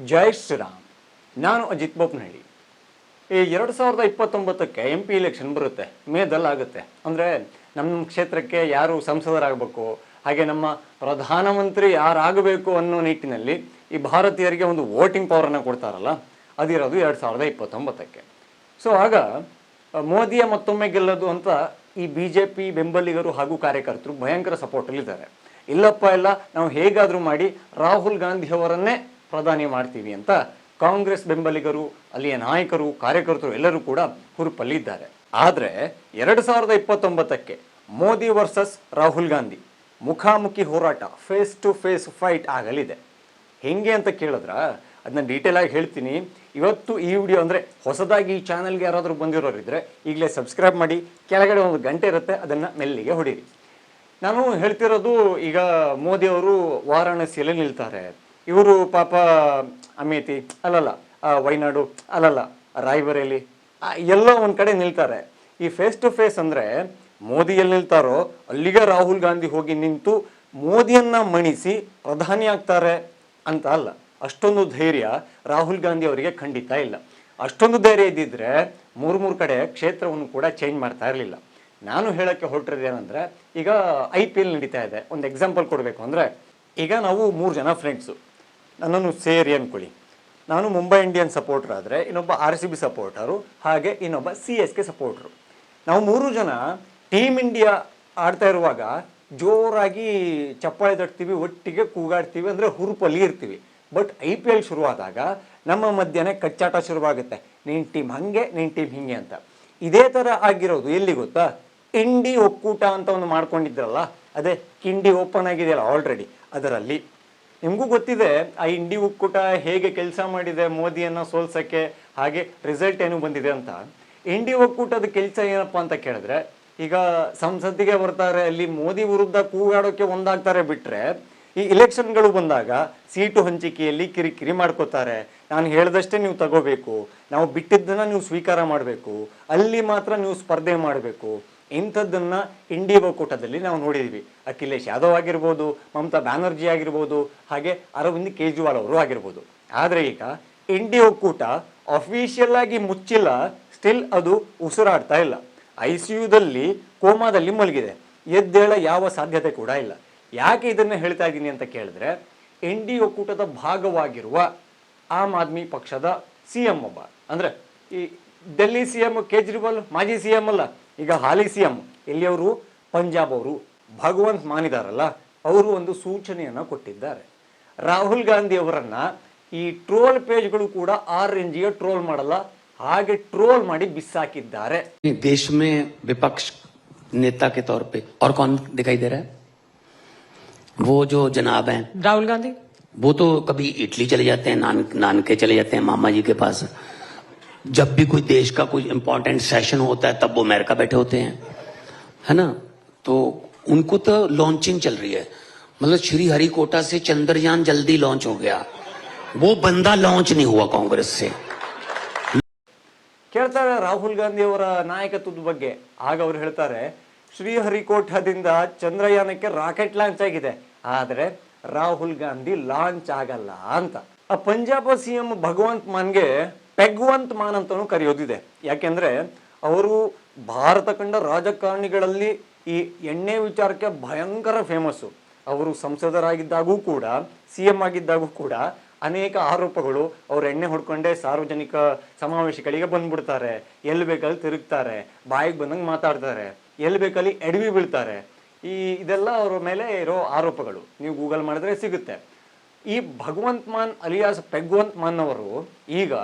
ಜೈ ಶ್ರೀರಾಮ್ ನಾನು ಅಜಿತ್ ಹೇಳಿ ಈ ಎರಡು ಸಾವಿರದ ಇಪ್ಪತ್ತೊಂಬತ್ತಕ್ಕೆ ಎಂ ಪಿ ಇಲೆಕ್ಷನ್ ಬರುತ್ತೆ, ಮೇದಲ್ಲಿ ಆಗುತ್ತೆ. ಅಂದರೆ ನಮ್ಮ ಕ್ಷೇತ್ರಕ್ಕೆ ಯಾರು ಸಂಸದರಾಗಬೇಕು, ಹಾಗೆ ನಮ್ಮ ಪ್ರಧಾನಮಂತ್ರಿ ಯಾರಾಗಬೇಕು ಅನ್ನೋ ನಿಟ್ಟಿನಲ್ಲಿ ಈ ಭಾರತೀಯರಿಗೆ ಒಂದು ವೋಟಿಂಗ್ ಪವರನ್ನು ಕೊಡ್ತಾರಲ್ಲ, ಅದಿರೋದು ಎರಡು ಸಾವಿರದ ಇಪ್ಪತ್ತೊಂಬತ್ತಕ್ಕೆ. ಸೊ ಆಗ ಮೋದಿಯ ಮತ್ತೊಮ್ಮೆ ಗೆಲ್ಲೋದು ಅಂತ ಈ ಬಿ ಜೆ ಪಿ ಬೆಂಬಲಿಗರು ಹಾಗೂ ಕಾರ್ಯಕರ್ತರು ಭಯಂಕರ ಸಪೋರ್ಟಲ್ಲಿದ್ದಾರೆ ಇಲ್ಲಪ್ಪ ಇಲ್ಲ ನಾವು ಹೇಗಾದರೂ ಮಾಡಿ ರಾಹುಲ್ ಗಾಂಧಿಯವರನ್ನೇ ಪ್ರಧಾನಿ ಮಾಡ್ತೀವಿ ಅಂತ ಕಾಂಗ್ರೆಸ್ ಬೆಂಬಲಿಗರು, ಅಲ್ಲಿಯ ನಾಯಕರು, ಕಾರ್ಯಕರ್ತರು ಎಲ್ಲರೂ ಕೂಡ ಹುರುಪಲ್ಲಿದ್ದಾರೆ. ಆದರೆ ಎರಡು ಸಾವಿರದ ಇಪ್ಪತ್ತೊಂಬತ್ತಕ್ಕೆ ಮೋದಿ ವರ್ಸಸ್ ರಾಹುಲ್ ಗಾಂಧಿ ಮುಖಾಮುಖಿ ಹೋರಾಟ ಫೇಸ್ ಟು ಫೇಸ್ ಫೈಟ್ ಆಗಲಿದೆ. ಹೆಂಗೆ ಅಂತ ಕೇಳಿದ್ರ? ಅದನ್ನ ಡೀಟೇಲ್ ಆಗಿ ಹೇಳ್ತೀನಿ. ಇವತ್ತು ಈ ವಿಡಿಯೋ ಅಂದರೆ ಹೊಸದಾಗಿ ಈ ಚಾನಲ್ಗೆ ಯಾರಾದರೂ ಬಂದಿರೋರಿದ್ರೆ ಈಗಲೇ ಸಬ್ಸ್ಕ್ರೈಬ್ ಮಾಡಿ, ಕೆಳಗಡೆ ಒಂದು ಗಂಟೆ ಇರುತ್ತೆ, ಅದನ್ನು ಮೆಲ್ಲಿಗೆ ಹೊಡೀರಿ. ನಾನು ಹೇಳ್ತಿರೋದು ಈಗ ಮೋದಿ ಅವರು ವಾರಾಣಸಿಯಲ್ಲಿ ನಿಲ್ತಾರೆ ಇವರು ಪಾಪ ಅಮೇತಿ ಅಲ್ಲಲ್ಲ ವೈನಾಡು, ಅಲ್ಲಲ್ಲ, ರಾಯ್ಬರೇಲಿ ಎಲ್ಲ ಒಂದು ಕಡೆ ನಿಲ್ತಾರೆ. ಈ ಫೇಸ್ ಟು ಫೇಸ್ ಅಂದರೆ ಮೋದಿ ಎಲ್ಲಿ ನಿಲ್ತಾರೋ, ಅಲ್ಲಿಗೆ ರಾಹುಲ್ ಗಾಂಧಿ ಹೋಗಿ ನಿಂತು ಮೋದಿಯನ್ನು ಮಣಿಸಿ ಪ್ರಧಾನಿ ಆಗ್ತಾರೆ ಅಂತ ಅಲ್ಲ. ಅಷ್ಟೊಂದು ಧೈರ್ಯ ರಾಹುಲ್ ಗಾಂಧಿ ಅವರಿಗೆ ಖಂಡಿತ ಇಲ್ಲ. ಅಷ್ಟೊಂದು ಧೈರ್ಯ ಇದ್ದಿದ್ರೆ ಮೂರು ಮೂರು ಕಡೆ ಕ್ಷೇತ್ರವನ್ನು ಕೂಡ ಚೇಂಜ್ ಮಾಡ್ತಾ ಇರಲಿಲ್ಲ. ನಾನು ಹೇಳೋಕ್ಕೆ ಹೊರಟಿರೋದು ಏನಂದ್ರೆ, ಈಗ ಐ ಪಿ ಎಲ್ ನಡೀತಾ ಇದೆ. ಒಂದು ಎಕ್ಸಾಂಪಲ್ ಕೊಡಬೇಕು ಅಂದರೆ, ಈಗ ನಾವು ಮೂರು ಜನ ಫ್ರೆಂಡ್ಸು ನನ್ನನ್ನು ಸೇರಿ ಅಂದ್ಕೊಳ್ಳಿ. ನಾನು ಮುಂಬೈ ಇಂಡಿಯನ್ ಸಪೋರ್ಟರ್ ಆದರೆ ಇನ್ನೊಬ್ಬ ಆರ್ ಸಿ ಬಿ ಸಪೋರ್ಟರು, ಹಾಗೆ ಇನ್ನೊಬ್ಬ ಸಿ ಎಸ್ ಕೆ ಸಪೋರ್ಟರು. ನಾವು ಮೂರು ಜನ ಟೀಮ್ ಇಂಡಿಯಾ ಆಡ್ತಾ ಇರುವಾಗ ಜೋರಾಗಿ ಚಪ್ಪಾಳೆ ತಟ್ತೀವಿ, ಒಟ್ಟಿಗೆ ಕೂಗಾಡ್ತೀವಿ ಅಂದರೆ ಹುರುಪಲ್ಲಿ ಇರ್ತೀವಿ. ಬಟ್ ಐ ಪಿ ಎಲ್ ಶುರುವಾದಾಗ ನಮ್ಮ ಮಧ್ಯಾಹ್ನ ಕಚ್ಚಾಟ ಶುರುವಾಗುತ್ತೆ. ನಿನ್ನ ಟೀಮ್ ಹಾಗೆ ನಿನ್ನ ಟೀಮ್ ಹಿಂಗೆ ಅಂತ. ಇದೇ ಥರ ಆಗಿರೋದು ಎಲ್ಲಿ ಗೊತ್ತಾ? ಇಂಡಿ ಒಕ್ಕೂಟ ಅಂತ ಒಂದು ಮಾಡ್ಕೊಂಡಿದ್ರಲ್ಲ, ಅದೇ ಕಿಂಡಿ ಓಪನ್ ಆಗಿದೆಯಲ್ಲ ಆಲ್ರೆಡಿ ಅದರಲ್ಲಿ. ನಿಮಗೂ ಗೊತ್ತಿದೆ, ಆ ಇಂಡಿ ಒಕ್ಕೂಟ ಹೇಗೆ ಕೆಲಸ ಮಾಡಿದೆ, ಮೋದಿಯನ್ನು ಸೋಲ್ಸೋಕ್ಕೆ ಹಾಗೆ ರಿಸಲ್ಟ್ ಏನು ಬಂದಿದೆ ಅಂತ. ಇಂಡಿ ಒಕ್ಕೂಟದ ಕೆಲಸ ಏನಪ್ಪ ಅಂತ ಕೇಳಿದ್ರೆ, ಈಗ ಸಂಸತ್ತಿಗೆ ಬರ್ತಾರೆ, ಅಲ್ಲಿ ಮೋದಿ ವಿರುದ್ಧ ಕೂಗಾಡೋಕ್ಕೆ ಒಂದಾಗ್ತಾರೆ ಬಿಟ್ಟರೆ ಈ ಇಲೆಕ್ಷನ್ಗಳು ಬಂದಾಗ ಸೀಟು ಹಂಚಿಕೆಯಲ್ಲಿ ಕಿರಿಕಿರಿ ಮಾಡ್ಕೋತಾರೆ. ನಾನು ಹೇಳಿದಷ್ಟೇ ನೀವು ತಗೋಬೇಕು, ನಾವು ಬಿಟ್ಟಿದ್ದನ್ನು ನೀವು ಸ್ವೀಕಾರ ಮಾಡಬೇಕು, ಅಲ್ಲಿ ಮಾತ್ರ ನೀವು ಸ್ಪರ್ಧೆ ಮಾಡಬೇಕು. ಇಂಥದ್ದನ್ನ ಇಂಡಿ ಒಕ್ಕೂಟದಲ್ಲಿ ನಾವು ನೋಡಿದ್ದೀವಿ ಅಖಿಲೇಶ್ ಯಾದವ್ ಆಗಿರ್ಬೋದು, ಮಮತಾ ಬ್ಯಾನರ್ಜಿ ಆಗಿರ್ಬೋದು, ಹಾಗೆ ಅರವಿಂದ್ ಕೇಜ್ರಿವಾಲ್ ಅವರು ಆಗಿರ್ಬೋದು. ಆದರೆ ಈಗ ಇಂಡಿ ಒಕ್ಕೂಟ ಅಫಿಷಿಯಲ್ ಆಗಿ ಮುಚ್ಚಿಲ್ಲ ಸ್ಟಿಲ್ ಅದು ಉಸಿರಾಡ್ತಾ ಇಲ್ಲ. I C ಯುದಲ್ಲಿ ಕೋಮಾದಲ್ಲಿ ಮಲಗಿದೆ. ಎದ್ದೇಳ ಯಾವ ಸಾಧ್ಯತೆ ಕೂಡ ಇಲ್ಲ. ಯಾಕೆ ಇದನ್ನ ಹೇಳ್ತಾ ಇದ್ದೀನಿ ಅಂತ ಕೇಳಿದ್ರೆ ಎನ್ ಡಿ ಒಕ್ಕೂಟದ ಭಾಗವಾಗಿರುವ ಆಮ್ ಆದ್ಮಿ ಪಕ್ಷದ ಸಿ ಎಂ ಒಬ್ಬ. ಅಂದ್ರೆ ಈ ಡೆಲ್ಲಿ ಸಿ ಎಂ ಕೇಜ್ರಿವಾಲ್ ಮಾಜಿ ಸಿ ಎಂ ಅಲ್ಲ ಈಗ ಹಾಲಿ ಸಿ ಎಂ ಎಲ್ಲಿಯವರು ಪಂಜಾಬ್ ಅವರು ಭಗವಂತ್ ಮಾನಿದಾರಲ್ಲ ಅವರು ಒಂದು ಸೂಚನೆಯನ್ನ ಕೊಟ್ಟಿದ್ದಾರೆ ರಾಹುಲ್ ಗಾಂಧಿ ಅವರನ್ನ ಈ ಟ್ರೋಲ್ ಪೇಜ್ಗಳು ಕೂಡ ಆ ರೇಂಜಿಗೆ ಟ್ರೋಲ್ ಮಾಡಲ್ಲ ಹಾಗೆ ಟ್ರೋಲ್ ಮಾಡಿ ಬಿಸಾಕಿದ್ದಾರೆ देश में विपक्ष नेता के तौर पे और कौन दिखाई दे रहा है वो जो जनाब हैं राहुल गांधी वो तो कभी इटली चले जाते हैं नान नानके चले जाते हैं मामा जी के पास जब भी कोई देश का कोई इंपॉर्टेंट सेशन होता है तब वो अमेरिका बैठे होते हैं है ना तो उनको तो लॉन्चिंग चल रही है मतलब श्री हरिकोटा से चंद्रयान जल्दी लॉन्च हो गया वो बंदा लॉन्च नहीं हुआ कांग्रेस से ಕೇಳ್ತಾರೆ ರಾಹುಲ್ ಗಾಂಧಿ ಅವರ ನಾಯಕತ್ವದ ಬಗ್ಗೆ ಆಗ ಅವ್ರು ಹೇಳ್ತಾರೆ ಶ್ರೀಹರಿಕೋಟದಿಂದ ಚಂದ್ರಯಾನಕ್ಕೆ ರಾಕೆಟ್ ಲಾಂಚ್ ಆಗಿದೆ ಆದರೆ ರಾಹುಲ್ ಗಾಂಧಿ ಲಾಂಚ್ ಆಗಲ್ಲ ಅಂತ ಆ ಪಂಜಾಬ್ ಸಿ ಎಂ ಭಗವಂತ್ ಮಾನ್ಗೆ ಪೆಗ್ವಂತ್ ಮಾನ್ ಅಂತಲೂ ಕರೆಯೋದಿದೆ. ಯಾಕೆಂದ್ರೆ ಅವರು ಭಾರತ ಕಂಡ ರಾಜಕಾರಣಿಗಳಲ್ಲಿ ಈ ಎಣ್ಣೆ ವಿಚಾರಕ್ಕೆ ಭಯಂಕರ ಫೇಮಸ್ಸು ಅವರು ಸಂಸದರಾಗಿದ್ದಾಗೂ ಕೂಡ ಸಿ ಎಂ ಆಗಿದ್ದಾಗೂ ಕೂಡ ಅನೇಕ ಆರೋಪಗಳು ಅವ್ರು ಎಣ್ಣೆ ಹೊಡ್ಕೊಂಡೇ ಸಾರ್ವಜನಿಕ ಸಮಾವೇಶಗಳಿಗೆ ಬಂದ್ಬಿಡ್ತಾರೆ. ಎಲ್ಲಿ ಬೇಕಲ್ಲಿ ತಿರುಗ್ತಾರೆ. ಬಾಯಿಗೆ ಬಂದಂಗೆ ಮಾತಾಡ್ತಾರೆ. ಎಲ್ಲಿ ಬೇಕಲ್ಲಿ ಎಡವಿ ಬೀಳ್ತಾರೆ. ಈ ಇದೆಲ್ಲ ಅವರ ಮೇಲೆ ಇರೋ ಆರೋಪಗಳು. ನೀವು ಗೂಗಲ್ ಮಾಡಿದ್ರೆ ಸಿಗುತ್ತೆ. ಈ ಭಗವಂತ್ ಮಾನ್ ಅಲಿಯಾಸ್ ಪೆಗ್ವಂತ್ ಮಾನ್ ಅವರು ಈಗ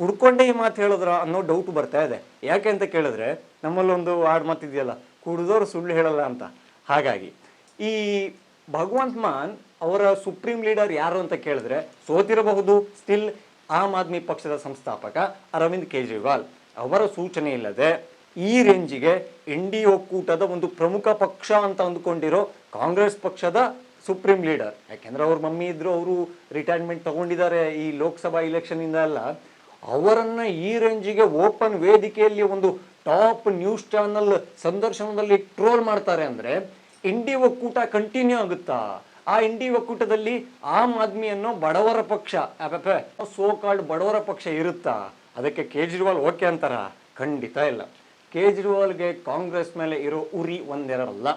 ಕುಡ್ಕೊಂಡೇ ಈ ಮಾತು ಹೇಳಿದ್ರ ಅನ್ನೋ ಡೌಟ್ ಬರ್ತಾ ಇದೆ. ಯಾಕೆ ಅಂತ ಕೇಳಿದ್ರೆ, ನಮ್ಮಲ್ಲೊಂದು ಹಾಡು ಮಾತಿದೆಯಲ್ಲ ಕುಡಿದವರು ಸುಳ್ಳು ಹೇಳಲ್ಲ ಅಂತ. ಹಾಗಾಗಿ, ಈ ಭಗವಂತ ಮಾನ್ ಅವರ ಸುಪ್ರೀಂ ಲೀಡರ್ ಯಾರು ಅಂತ ಕೇಳಿದ್ರೆ, ಸೋತಿರಬಹುದು ಸ್ಟಿಲ್ ಆಮ್ ಆದ್ಮಿ ಪಕ್ಷದ ಸಂಸ್ಥಾಪಕ ಅರವಿಂದ್ ಕೇಜ್ರಿವಾಲ್. ಅವರ ಸೂಚನೆ ಇಲ್ಲದೆ, ಈ ರೇಂಜಿಗೆ ಎನ್ ಡಿ ಒಕ್ಕೂಟದ ಒಂದು ಪ್ರಮುಖ ಪಕ್ಷ ಅಂತ ಅಂದುಕೊಂಡಿರೋ ಕಾಂಗ್ರೆಸ್ ಪಕ್ಷದ ಸುಪ್ರೀಂ ಲೀಡರ್. ಯಾಕೆಂದ್ರೆ ಅವ್ರ ಮಮ್ಮಿ ಇದ್ರು, ಅವರು ರಿಟೈರ್ಮೆಂಟ್ ತಗೊಂಡಿದ್ದಾರೆ ಈ ಲೋಕಸಭಾ ಇಲೆಕ್ಷನ್ ಇಂದ ಎಲ್ಲ ಅವರನ್ನ ಈ ರೇಂಜಿಗೆ ಓಪನ್ ವೇದಿಕೆಯಲ್ಲಿ ಒಂದು ಟಾಪ್ ನ್ಯೂಸ್ ಚಾನಲ್ ಸಂದರ್ಶನದಲ್ಲಿ ಟ್ರೋಲ್ ಮಾಡ್ತಾರೆ ಅಂದ್ರೆ ಇಂಡಿ ಒಕ್ಕೂಟ ಕಂಟಿನ್ಯೂ ಆಗುತ್ತಾ? ಆ ಇಂಡಿ ಒಕ್ಕೂಟದಲ್ಲಿ ಆಮ್ ಆದ್ಮಿ ಅನ್ನೋ ಬಡವರ ಪಕ್ಷ ಸೋ ಕಾಲ್ಡ್ ಬಡವರ ಪಕ್ಷ ಇರುತ್ತಾ? ಅದಕ್ಕೆ ಕೇಜ್ರಿವಾಲ್ ಓಕೆ ಅಂತಾರ? ಖಂಡಿತ ಇಲ್ಲ. ಕೇಜ್ರಿವಾಲ್ಗೆ ಕಾಂಗ್ರೆಸ್ ಮೇಲೆ ಇರೋ ಉರಿ ಒಂದೆರಡಲ್ಲ.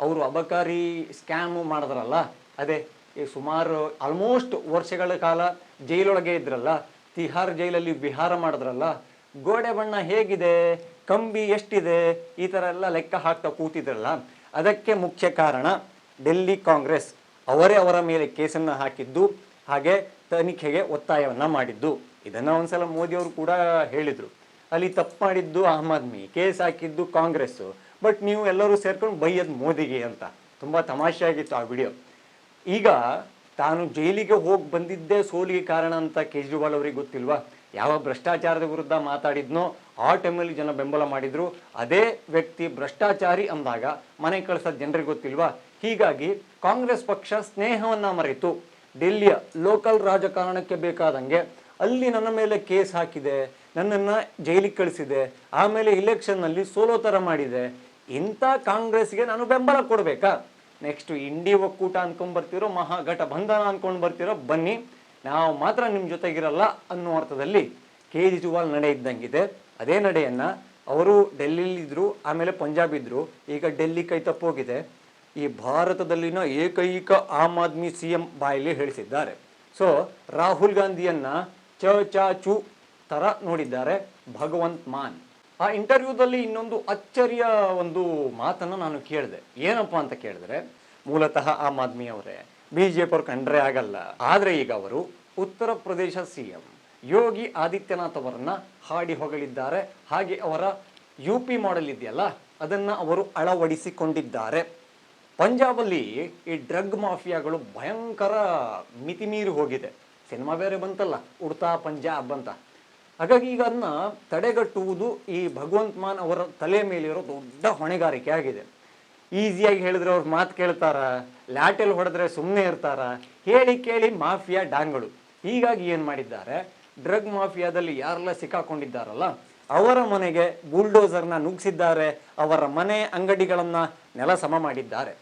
ಅವರು ಅಬಕಾರಿ ಸ್ಕ್ಯಾಮ್ ಮಾಡಿದ್ರಲ್ಲ, ಅದೇ ಈ ಸುಮಾರು ಆಲ್ಮೋಸ್ಟ್ ವರ್ಷಗಳ ಕಾಲ ಜೈಲೊಳಗೆ ಇದ್ರಲ್ಲ ತಿಹಾರ್ ಜೈಲಲ್ಲಿ ವಿಹಾರ ಮಾಡಿದ್ರಲ್ಲ, ಗೋಡೆ ಬಣ್ಣ ಹೇಗಿದೆ, ಕಂಬಿ ಎಷ್ಟಿದೆ, ಈ ಥರ ಎಲ್ಲ ಲೆಕ್ಕ ಹಾಕ್ತಾ ಕೂತಿದ್ರಲ್ಲ. ಅದಕ್ಕೆ ಮುಖ್ಯ ಕಾರಣ, ಡೆಲ್ಲಿ ಕಾಂಗ್ರೆಸ್ ಅವರೇ ಅವರ ಮೇಲೆ ಕೇಸನ್ನು ಹಾಕಿದ್ದು, ಹಾಗೆ ತನಿಖೆಗೆ ಒತ್ತಾಯವನ್ನು ಮಾಡಿದ್ದು. ಇದನ್ನು ಒಂದ್ಸಲ ಮೋದಿ ಅವರು ಕೂಡ ಹೇಳಿದರು. ಅಲ್ಲಿ ತಪ್ಪು ಮಾಡಿದ್ದು ಆಮ್ ಆದ್ಮಿ, ಕೇಸ್ ಹಾಕಿದ್ದು ಕಾಂಗ್ರೆಸ್ಸು. ಬಟ್ ನೀವು ಎಲ್ಲರೂ ಸೇರ್ಕೊಂಡು ಬೈಯೋದು ಮೋದಿಗೆ ಅಂತ. ತುಂಬಾ ತಮಾಷೆಯಾಗಿತ್ತು ಆ ವಿಡಿಯೋ. ಈಗ ತಾನು ಜೈಲಿಗೆ ಹೋಗಿ ಬಂದಿದ್ದೇ ಸೋಲಿಗೆ ಕಾರಣ ಅಂತ ಕೇಜ್ರಿವಾಲ್ ಅವರಿಗೆ ಗೊತ್ತಿಲ್ವಾ? ಯಾವ ಭ್ರಷ್ಟಾಚಾರದ ವಿರುದ್ಧ ಮಾತಾಡಿದ್ನೋ ಆ ಟೈಮಲ್ಲಿ ಜನ ಬೆಂಬಲ ಮಾಡಿದ್ರು. ಅದೇ ವ್ಯಕ್ತಿ ಭ್ರಷ್ಟಾಚಾರಿ ಅಂದಾಗ ಮನೆ ಕಳಿಸೋದು ಜನರಿಗೆ ಗೊತ್ತಿಲ್ವಾ? ಹೀಗಾಗಿ ಕಾಂಗ್ರೆಸ್ ಪಕ್ಷ ಸ್ನೇಹವನ್ನ ಮರೆತು ಡೆಲ್ಲಿಯ ಲೋಕಲ್ ರಾಜಕಾರಣಕ್ಕೆ ಬೇಕಾದಂಗೆ ಅಲ್ಲಿ ನನ್ನ ಮೇಲೆ ಕೇಸ್ ಹಾಕಿದೆ, ನನ್ನನ್ನು ಜೈಲಿಗೆ ಕಳಿಸಿದೆ, ಆಮೇಲೆ ಇಲೆಕ್ಷನ್ನಲ್ಲಿ ಸೋಲೋ ಥರ ಮಾಡಿದೆ. ಇಂಥ ಕಾಂಗ್ರೆಸ್ಗೆ ನಾನು ಬೆಂಬಲ ಕೊಡಬೇಕಾ? ನೆಕ್ಸ್ಟ್ ಇಂಡಿ ಒಕ್ಕೂಟ ಅನ್ಕೊಂಡ್ ಬರ್ತಿರೋ ಮಹಾಗಠಬಂಧನ ಅನ್ಕೊಂಡು ಬರ್ತಿರೋ, ಬನ್ನಿ. ನಾವು ಮಾತ್ರ ನಿಮ್ಮ ಜೊತೆಗಿರಲ್ಲ ಅನ್ನೋ ಅರ್ಥದಲ್ಲಿ ಕೇಜ್ರಿವಾಲ್ ನಡೆ ಇದ್ದಂಗಿದೆ. ಅದೇ ನಡೆಯನ್ನ ಅವರು ಡೆಲ್ಲಿಲಿದ್ದರು ಆಮೇಲೆ ಪಂಜಾಬ್ ಇದ್ದರು ಈಗ ಡೆಲ್ಲಿ ಕೈ ತಪ್ಪೋಗಿದೆ. ಈ ಭಾರತದಲ್ಲಿನ ಏಕೈಕ ಆಮ್ ಆದ್ಮಿ ಸಿ ಎಂ ಬಾಯಲ್ಲಿ ಹೇಳಿಸಿದ್ದಾರೆ. ಸೊ, ರಾಹುಲ್ ಗಾಂಧಿಯನ್ನ ಚ ಚ ಚು ತರ ನೋಡಿದ್ದಾರೆ ಭಗವಂತ್ ಮಾನ್. ಆ ಇಂಟರ್ವ್ಯೂದಲ್ಲಿ ಇನ್ನೊಂದು ಅಚ್ಚರಿಯ ಒಂದು ಮಾತನ್ನು ನಾನು ಕೇಳಿದೆ. ಏನಪ್ಪ ಅಂತ ಕೇಳಿದ್ರೆ, ಮೂಲತಃ ಆಮ್ ಆದ್ಮಿ ಅವರೇ ಬಿ ಜೆ ಪಿ ಅವ್ರು ಕಂಡ್ರೆ ಆಗಲ್ಲ. ಆದರೆ ಈಗ ಅವರು ಉತ್ತರ ಪ್ರದೇಶ ಸಿ ಎಂ ಯೋಗಿ ಆದಿತ್ಯನಾಥ್ ಅವರನ್ನ ಹಾಡಿ ಹೊಗಳಿದ್ದಾರೆ. ಹಾಗೆ ಅವರ ಯು ಪಿ ಮಾಡೆಲ್ ಇದೆಯಲ್ಲ, ಅದನ್ನ ಅವರು ಅಳವಡಿಸಿಕೊಂಡಿದ್ದಾರೆ. ಪಂಜಾಬಲ್ಲಿ ಈ ಡ್ರಗ್ ಮಾಫಿಯಾಗಳು ಭಯಂಕರ ಮಿತಿಮೀರಿ ಹೋಗಿದೆ. ಸಿನಿಮಾ ಬೇರೆ ಬಂತಲ್ಲ, ಉಡ್ತಾ ಪಂಜಾಬ್ ಅಂತ. ಹಾಗಾಗಿ ಈಗ ಅದನ್ನ ತಡೆಗಟ್ಟುವುದು ಈ ಭಗವಂತ ಮಾನ್ ಅವರ ತಲೆ ಮೇಲಿರೋ ದೊಡ್ಡ ಹೊಣೆಗಾರಿಕೆ ಆಗಿದೆ. ಈಸಿಯಾಗಿ ಹೇಳಿದ್ರೆ ಅವ್ರ ಮಾತು ಕೇಳ್ತಾರ? ಲ್ಯಾಟೆಲ್ ಹೊಡೆದ್ರೆ ಸುಮ್ಮನೆ ಇರ್ತಾರ? ಹೇಳಿ ಕೇಳಿ ಮಾಫಿಯಾ ಡಾಂಗಳು. ಹೀಗಾಗಿ ಏನು ಮಾಡಿದ್ದಾರೆ? ಡ್ರಗ್ ಮಾಫಿಯಾದಲ್ಲಿ ಯಾರೆಲ್ಲ ಸಿಕ್ಕಾಕೊಂಡಿದ್ದಾರಲ್ಲ, ಅವರ ಮನೆಗೆ ಬುಲ್ಡೋಸರ್ನ ನುಗ್ಗಿಸಿದ್ದಾರೆ ಅವರ ಮನೆ ಅಂಗಡಿಗಳನ್ನು ನೆಲ ಸಮ ಮಾಡಿದ್ದಾರೆ.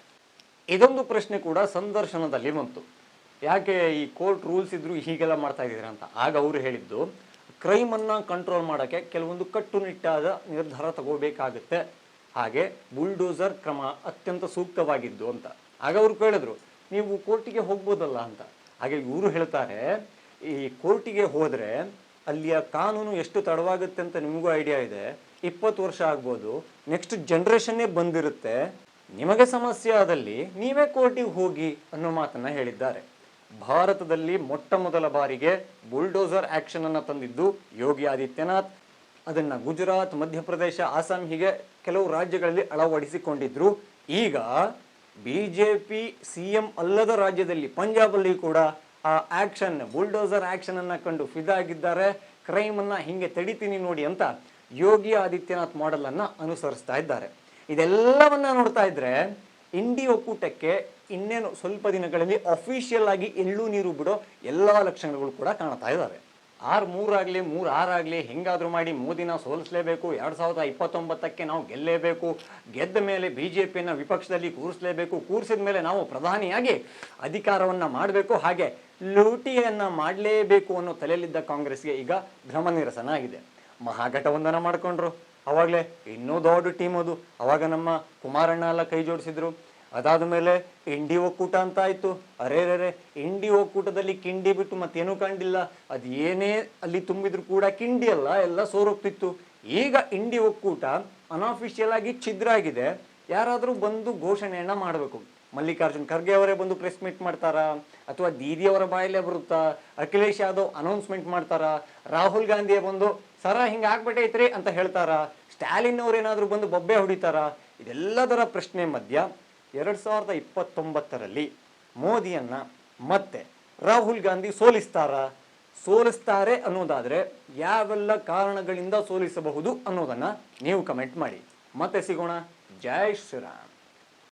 ಇದೊಂದು ಪ್ರಶ್ನೆ ಕೂಡ ಸಂದರ್ಶನದಲ್ಲಿ ಬಂತು. ಯಾಕೆ ಈ ಕೋರ್ಟ್ ರೂಲ್ಸ್ ಇದ್ದರೂ ಹೀಗೆಲ್ಲ ಮಾಡ್ತಾ ಇದ್ದೀರಾ ಅಂತ? ಆಗ ಅವರು ಹೇಳಿದ್ದು ಕ್ರೈಮ್ ಅನ್ನ ಕಂಟ್ರೋಲ್ ಮಾಡೋಕ್ಕೆ ಕೆಲವೊಂದು ಕಟ್ಟುನಿಟ್ಟಾದ ನಿರ್ಧಾರ ತಗೋಬೇಕಾಗುತ್ತೆ. ಹಾಗೆ ಬುಲ್ಡೋಸರ್ ಕ್ರಮ ಅತ್ಯಂತ ಸೂಕ್ತವಾಗಿದ್ದು ಅಂತ. ಆಗ ಅವರು ಕೇಳಿದ್ರು, ನೀವು ಕೋರ್ಟಿಗೆ ಹೋಗ್ಬೋದಲ್ಲ ಅಂತ. ಹಾಗೆ ಇವರು ಹೇಳ್ತಾರೆ, ಈ ಕೋರ್ಟಿಗೆ ಹೋದರೆ ಅಲ್ಲಿಯ ಕಾನೂನು ಎಷ್ಟು ತಡವಾಗುತ್ತೆ ಅಂತ ನಿಮಗೂ ಐಡಿಯಾ ಇದೆ. ಇಪ್ಪತ್ತು ವರ್ಷ ಆಗ್ಬೋದು, ನೆಕ್ಸ್ಟ್ ಜನ್ರೇಷನ್ನೇ ಬಂದಿರುತ್ತೆ. ನಿಮಗೆ ಸಮಸ್ಯೆ ಆದಲ್ಲಿ ನೀವೇ ಕೋರ್ಟಿಗೆ ಹೋಗಿ ಅನ್ನೋ ಮಾತನ್ನು ಹೇಳಿದ್ದಾರೆ. ಭಾರತದಲ್ಲಿ ಮೊಟ್ಟ ಮೊದಲ ಬಾರಿಗೆ ಬುಲ್ಡೋಸರ್ ಆಕ್ಷನ್ ಅನ್ನು ತಂದಿದ್ದು ಯೋಗಿ ಆದಿತ್ಯನಾಥ್. ಅದನ್ನ ಗುಜರಾತ್, ಮಧ್ಯಪ್ರದೇಶ, ಆಸಾಂ ಹೀಗೆ ಕೆಲವು ರಾಜ್ಯಗಳಲ್ಲಿ ಅಳವಡಿಸಿಕೊಂಡಿದ್ರು. ಈಗ ಬಿಜೆಪಿ ಸಿಎಂ ಅಲ್ಲದ ರಾಜ್ಯದಲ್ಲಿ ಪಂಜಾಬಲ್ಲಿ ಕೂಡ ಆ ಆಕ್ಷನ್, ಬುಲ್ಡೋಸರ್ ಆಕ್ಷನ್ ಅನ್ನ ಕಂಡು ಫಿದಾಗಿದ್ದಾರೆ ಕ್ರೈಮ್ ಅನ್ನ ಹಿಂಗೆ ತಡಿತೀನಿ ನೋಡಿ ಅಂತ ಯೋಗಿ ಆದಿತ್ಯನಾಥ್ ಮಾಡೆಲ್ ಅನ್ನ ಅನುಸರಿಸ್ತಾ ಇದ್ದಾರೆ. ಇದೆಲ್ಲವನ್ನ ನೋಡ್ತಾ ಇದ್ರೆ ಇಂಡಿ ಒಕ್ಕೂಟಕ್ಕೆ ಇನ್ನೇನು ಸ್ವಲ್ಪ ದಿನಗಳಲ್ಲಿ ಅಫಿಷಿಯಲ್ ಆಗಿ ಎಳ್ಳು ನೀರು ಬಿಡೋ ಎಲ್ಲ ಲಕ್ಷಣಗಳು ಕೂಡ ಕಾಣ್ತಾ ಇದ್ದಾವೆ ಆರು ಮೂರಾಗಲಿ ಮೂರ್ ಆರಾಗ್ಲಿ ಹೆಂಗಾದರೂ ಮಾಡಿ ಮೋದಿನ ಸೋಲಿಸಲೇಬೇಕು, ಎರಡ್ ಸಾವಿರದ ಇಪ್ಪತ್ತೊಂಬತ್ತಕ್ಕೆ ನಾವು ಗೆಲ್ಲೇಬೇಕು, ಗೆದ್ದ ಮೇಲೆ ಬಿಜೆಪಿಯನ್ನ ವಿಪಕ್ಷದಲ್ಲಿ ಕೂರಿಸಲೇಬೇಕು, ಕೂರಿಸಿದ ಮೇಲೆ ನಾವು ಪ್ರಧಾನಿಯಾಗಿ ಅಧಿಕಾರವನ್ನ ಮಾಡಬೇಕು, ಹಾಗೆ ಲೂಟಿಯನ್ನ ಮಾಡಲೇಬೇಕು ಅನ್ನೋ ತಲೆಯಲ್ಲಿದ್ದ ಕಾಂಗ್ರೆಸ್ಗೆ ಈಗ ಭ್ರಮ ನಿರಸನ ಆಗಿದೆ. ಮಹಾಗಠಬಂಧನ ಮಾಡ್ಕೊಂಡ್ರು. ಅವಾಗಲೇ ಇನ್ನೂ ದೊಡ್ಡ ಟೀಮ್ ಅದು. ಅವಾಗ ನಮ್ಮ ಕುಮಾರಣ್ಣ ಎಲ್ಲ ಕೈ ಜೋಡಿಸಿದ್ರು. ಅದಾದ ಮೇಲೆ ಇಂಡಿ ಒಕ್ಕೂಟ ಅಂತ ಆಯ್ತು. ಅರೆ ರೇ ಇಂಡಿ ಒಕ್ಕೂಟದಲ್ಲಿ ಕಿಂಡಿ ಬಿಟ್ಟು ಮತ್ತೇನೂ ಕಂಡಿಲ್ಲ. ಅದು ಏನೇ ಅಲ್ಲಿ ತುಂಬಿದ್ರು ಕೂಡ ಕಿಂಡಿ ಅಲ್ಲ, ಎಲ್ಲ ಸೋರೋಗ್ತಿತ್ತು ಈಗ ಇಂಡಿ ಒಕ್ಕೂಟ ಅನಾಫಿಷಿಯಲ್ ಆಗಿ ಛಿದ್ರ ಆಗಿದೆ. ಯಾರಾದರೂ ಬಂದು ಘೋಷಣೆಯನ್ನ ಮಾಡಬೇಕು. ಮಲ್ಲಿಕಾರ್ಜುನ್ ಖರ್ಗೆ ಅವರೇ ಬಂದು ಪ್ರೆಸ್ ಮೀಟ್ ಮಾಡ್ತಾರಾ? ಅಥವಾ ದೀದಿ ಅವರ ಬಾಯಲ್ಲೇ ಬರುತ್ತಾ? ಅಖಿಲೇಶ್ ಯಾದವ್ ಅನೌನ್ಸ್ಮೆಂಟ್ ಮಾಡ್ತಾರಾ? ರಾಹುಲ್ ಗಾಂಧಿಯೇ ಬಂದು, ಸರ, ಹಿಂಗೆ ಆಗ್ಬಿಟ್ಟೈತ್ರಿ ಅಂತ ಹೇಳ್ತಾರಾ? ಸ್ಟಾಲಿನ್ ಅವ್ರು ಬಂದು ಬೊಬ್ಬೆ ಹೊಡಿತಾರಾ? ಇದೆಲ್ಲದರ ಪ್ರಶ್ನೆ ಮಧ್ಯ ಎರಡ್ ಸಾವಿರದ ಇಪ್ಪತ್ತೊಂಬತ್ತರಲ್ಲಿ ಮೋದಿಯನ್ನು ಮತ್ತೆ ರಾಹುಲ್ ಗಾಂಧಿ ಸೋಲಿಸ್ತಾರ? ಸೋಲಿಸ್ತಾರೆ ಅನ್ನೋದಾದರೆ ಯಾವೆಲ್ಲ ಕಾರಣಗಳಿಂದ ಸೋಲಿಸಬಹುದು ಅನ್ನೋದನ್ನು ನೀವು ಕಮೆಂಟ್ ಮಾಡಿ. ಮತ್ತೆ ಸಿಗೋಣ. ಜೈ ಶ್ರೀರಾಮ್.